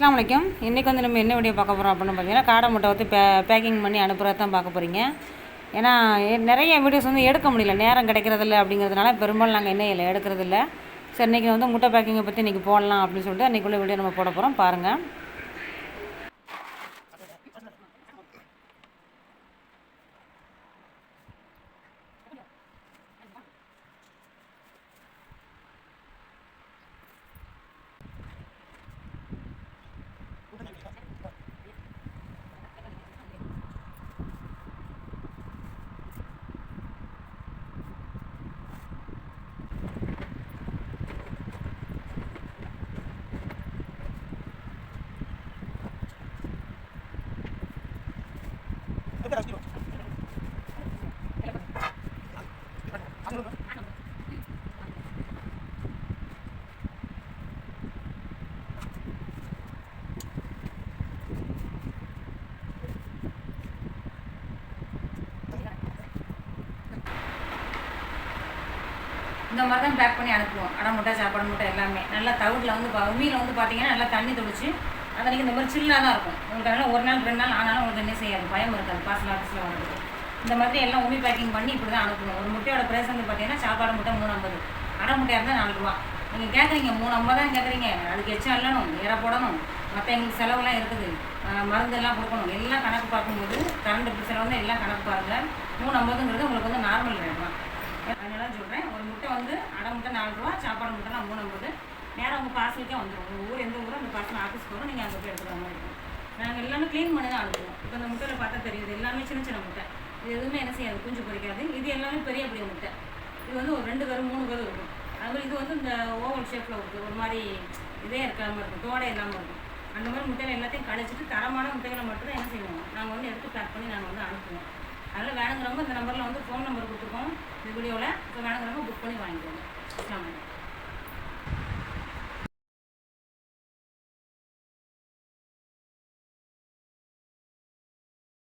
அஸ்லாம் வலைக்கம் இன்றைக்கி வந்து நம்ம என்ன வீடியோ பார்க்க போகிறோம் அப்படின்னு பார்த்தீங்கன்னா காடை முட்டை வந்து பே பேக்கிங் பண்ணி அனுப்புகிறது தான் பார்க்க போகிறீங்க ஏன்னா நிறைய வீடியோஸ் வந்து எடுக்க முடியல. நேரம் கிடைக்கிறதில்ல அப்படிங்கிறதுனால பெரும்பாலும் நாங்கள் என்ன இல்லை எடுக்கிறதில்ல. சரி இன்றைக்கி வந்து முட்டை பேக்கிங்கை பற்றி இன்றைக்கி போடலாம் அப்படின்னு சொல்லிட்டு அன்றைக்குள்ளே வீடியோ நம்ம போட போகிறோம் பாருங்கள் இந்த மாதிரி தான் பேக் பண்ணி அனுப்புவோம். அடை முட்டை சாப்பாடு முட்டை எல்லாமே. நல்லா தவிட்டில் வந்து பா- உமியில் வந்து பார்த்தீங்கன்னா நல்லா தண்ணி தொளிச்சு அன்றைக்கி இந்த மாதிரி சில்லாக தான் இருக்கும். உங்களுக்கு அதனால் ஒரு நாள் ரெண்டு நாள் ஆனாலும் உங்களுக்கு என்ன செய்யாது. பயம் இருக்காது. பார்சல் ஆஃபீஸில் வர்றது. இந்த மாதிரி எல்லாம் உமி பேக்கிங் பண்ணி இப்படி தான் அனுப்பணும். ஒரு முட்டையோட ப்ரைஸ் வந்து பார்த்தீங்கன்னா சாப்பாடு முட்டை மூணு ஐம்பது அடை முட்டையாக இருந்தால் நாலு ரூபா. நீங்கள் கேட்குறீங்க மூணு ஐம்பது தான் கேட்குறீங்க அதுக்கு எச்சம் இல்லணும் இற போடணும். மற்ற எங்களுக்கு செலவுலாம் இருக்குது. மருந்தெல்லாம் கொடுக்கணும். எல்லாம் கணக்கு பார்க்கும்போது கரண்ட் செலவு வந்து எல்லாம் கணக்கு பாருங்கள் மூணு ஐம்பதுங்கிறது உங்களுக்கு வந்து நார்மல் ரேட் தான். அதனால சொல்கிறேன் ஒரு முட்டை வந்து அடை முட்டை நாலு ரூபா சாப்பாடு முட்டை மூணு ஐம்பது. நேரம் உங்கள் பார்சலுக்கே வந்துடும் உங்கள் ஊர் எந்த ஊரோ அந்த பார்சல் ஆஃபீஸ் போகிறோம் நீங்கள் அங்கே போய் எடுத்துக்கிற மாதிரி இருக்கும். நாங்கள் எல்லாமே க்ளீன் பண்ணி தான் அனுப்புவோம். இப்போ இந்த முட்டையில் பார்த்தா தெரியுது எல்லாமே சின்ன சின்ன முட்டை. இது எதுவுமே என்ன செய்யாது குஞ்சு பொரிக்காது இது எல்லாமே பெரிய பெரிய முட்டை. இது வந்து ஒரு ரெண்டு கரு மூணு கரு இருக்கும். அதுமாதிரி இது வந்து இந்த ஓவல் ஷேப்பில் இருக்குது ஒரு மாதிரி இதே இருக்காமல் இருக்கும். தோடை இல்லாமல் இருக்கும். அந்த மாதிரி முட்டைகள் எல்லாத்தையும் கழிச்சிட்டு தரமான முட்டைகளை மட்டும்தான் என்ன செய்வோம். நாங்கள் வந்து எடுத்து பேக் பண்ணி நாங்கள் வந்து அனுப்புவோம். அதனால் வேணுங்கிறவங்க இந்த நம்பரில் வந்து ஃபோன் நம்பர் கொடுத்துருக்கோம். இந்த வீடியோவில் இப்போ வேணுங்கிறவங்க புக் பண்ணி வாங்கிக்கோங்க.